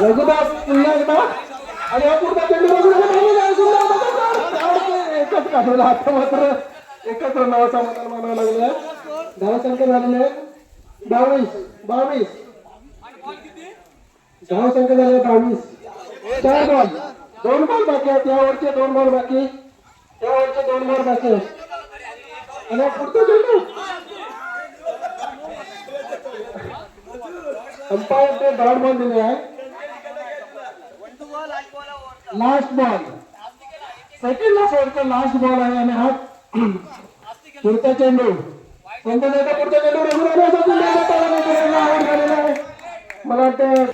रघुदास पुन्हा एकदा आणि हा चेंडू एकच काढलेला आता मात्र एकत्र नावाचा समाधान मानावं लागलं धावसंख्या झालेली आहे. बावीस बावीस. धावसंख्या संख्या आहे बावीस. चार बॉल. दोन बॉल बाकी आहेत. यावरचे दोन बॉल बाकी. यावरचे दोन बॉल बाकी आहेत. आणि हा पुढचा चेंडू. अंपायर ते डॉट बॉल दिले आहे. लास्ट बॉल सेकंड शेवटचा लास्ट बॉल आहे आणि हा पुढचा चेंडू। कोणता जायचा पुढचा चेंडू रघुराजा असा पुन्हा एकदा त्याला नाही केलेला, out झालेला आहे. मला वाटतं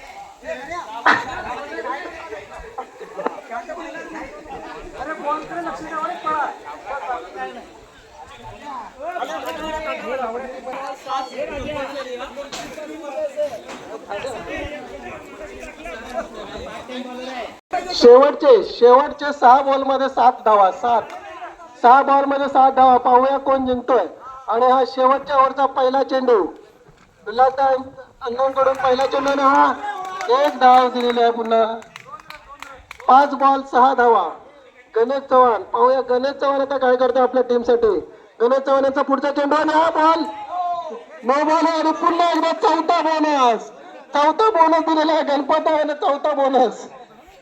शेवटचे शेवटचे सहा बॉलमध्ये सात धावा सात. सहा बॉलमध्ये सात धावा. पाहूया कोण जिंकतोय. आणि हा शेवटच्या ओव्हरचा पहिला चेंडू. विलासदा अंगांकडून पहिला चेंडू ना हा एक धाव दिलेली आहे पुन्हा. पाच बॉल सहा धावा. गणेश चव्हाण पाहूया गणेश चव्हाण आता काय करतो आपल्या टीमसाठी गणेश चव्हाण यांचा पुढचा चेंडू आणि हा बॉल नो बॉल आहे आणि पुन्हा एकदा चौथा बोनस चौथा बोनस दिलेला आहे गणपत आहे चौथा बोनस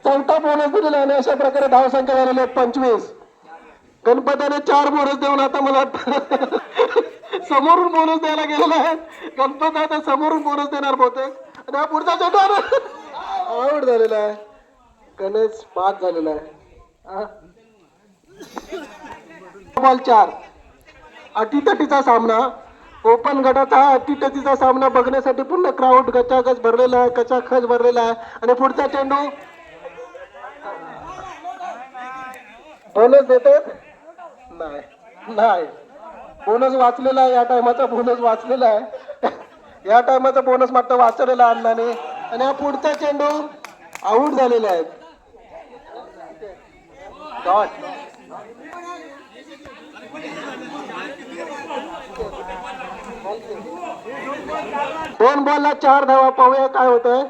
चौथा बोनस दिलेला आहे आणि अशा प्रकारे धावसंख्या झालेली आहे. पंचवीस. गणपतीने चार बोनस देऊन आता मला समोरून बोनस द्यायला गेलेला आहे गणपत आता समोरून बोनस देणार बहुतेक. आणि हा पुढचा चेंडू आउट झालेला आहे. गणेश बाद झालेला आहे. बॉल चार. अटीतटीचा सामना. ओपन गटाचा हा अटीतटीचा सामना बघण्यासाठी पूर्ण क्राऊड गचागच भरलेला आहे. कचाखच भरलेला आहे. आणि पुढचा चेंडू बोनस देतात नाही नाही. बोनस वाचलेला आहे या टायमाचा बोनस वाचलेला आहे. या टायमाचा बोनस मात्र वाचलेला अण्णाने आणि हा पुढचा चेंडू आऊट झालेले आहेत डॉट दोन बॉलला चार धावा पाहूया काय होतंय.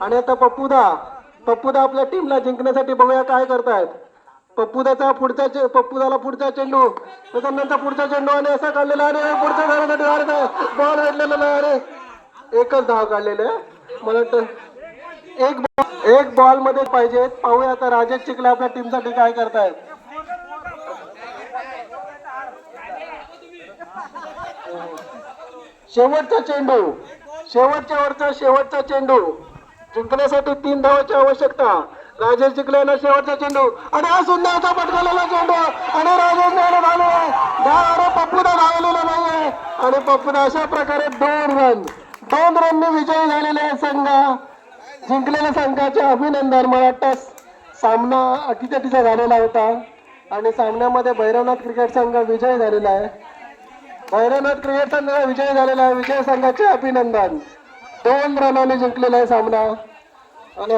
आणि आता पप्पूदा. पप्पूदा आपल्या टीमला जिंकण्यासाठी बघूया काय करतायत. पप्पूदाचा पुढचा चे- पप्पूदाला पुढचा चेंडू. त्याच्यानंतर पुढचा चेंडू आणि असा काढलेला अरे पुढचा धावासाठी अरे बॉल भेटलेला नाही अरे एकच धाव काढलेले आहे. मला वाटतं एक बॉल एक बॉलमध्ये पाहिजे. पाहूया आता राजेश चिखले आपल्या टीमसाठी काय करतायत. शेवटचा चेंडू. शेवटच्या वरचा शेवटचा चेंडू. जिंकण्यासाठी तीन धावाची आवश्यकता. राजेश जिंकले ना शेवटचा चेंडू. आणि हा सुंदरचा पटकावलेला चेंडू. आणि राजेश झाले अरे पप्पूदा धावलेला नाहीये. आणि पप्पूदा अशा प्रकारे दोन रन दोन रनने विजयी झालेले आहे संघ. जिंकलेल्या संघाचे अभिनंदन मला वाटतं सामना अटीतटीचा झालेला होता. आणि सामन्यामध्ये भैरवनाथ क्रिकेट संघ विजयी झालेला आहे. भैरवनाथ क्रिकेट संघ विजय झालेला आहे. विजय संघाचे अभिनंदन. दोन रनाने जिंकलेला आहे सामना. आणि